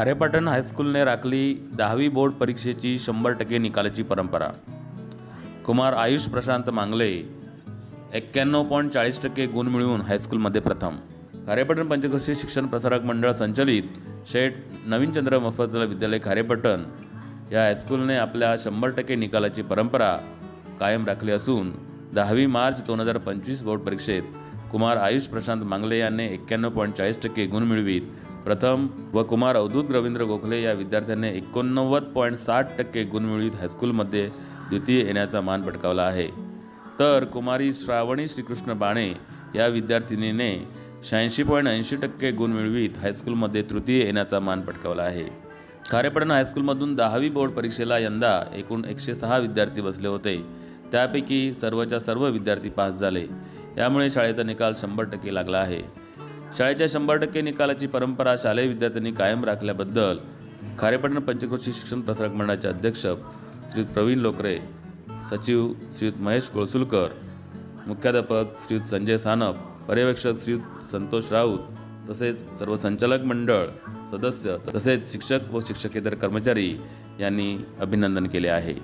खारेपाटण हायस्कूलने राखली दहावी बोर्ड परीक्षेची शंभर टक्के निकालाची परंपरा. कुमार आयुष प्रशांत मांगले एक्क्याण्णव पॉईंट चाळीस टक्के गुण मिळवून हायस्कूलमध्ये प्रथम. खारेपाटण पंचकृषी शिक्षण प्रसारक मंडळ संचलित शेठ नवीनचंद्र मफतला विद्यालय खारेपाटण या हायस्कूलने आपल्या शंभर टक्के निकालाची परंपरा कायम राखली असून दहावी मार्च दोन हजार पंचवीस बोर्ड परीक्षेत कुमार आयुष प्रशांत मांगले यांनी एक्क्याण्णव पॉईंट चाळीस टक्के गुण मिळवीत प्रथम व कुमार अवधूत रवींद्र गोखले या विद्यार्थ्यांनी एकोणनव्वद पॉईंट साठ टक्के गुण मिळवित हायस्कूलमध्ये द्वितीय येण्याचा मान पटकावला आहे. तर कुमारी श्रावणी श्रीकृष्ण बाणे या विद्यार्थिनीने शहाऐंशी पॉईंट ऐंशी टक्के गुण मिळवीत हायस्कूलमध्ये तृतीय येण्याचा मान पटकावला आहे. खारेपटण हायस्कूलमधून दहावी बोर्ड परीक्षेला यंदा एकूण एकशे सहा विद्यार्थी बसले होते. त्यापैकी सर्वच्या सर्व विद्यार्थी पास झाले. यामुळे शाळेचा निकाल शंभर टक्के लागला आहे. शाळेच्या शंभर टक्के निकालाची परंपरा शालेय विद्यार्थ्यांनी कायम राखल्याबद्दल खारेपाटण पंचकृषी शिक्षण प्रसारक मंडळाचे अध्यक्ष श्री प्रवीण लोकरे सचिव श्रीयुत महेश कोळसुलकर मुख्याध्यापक श्रीयुत संजय सानप पर्यवेक्षक श्रीयुत संतोष राऊत तसेच सर्व संचालक मंडळ सदस्य तसेच शिक्षक व शिक्षकेतर कर्मचारी यांनी अभिनंदन केले आहे.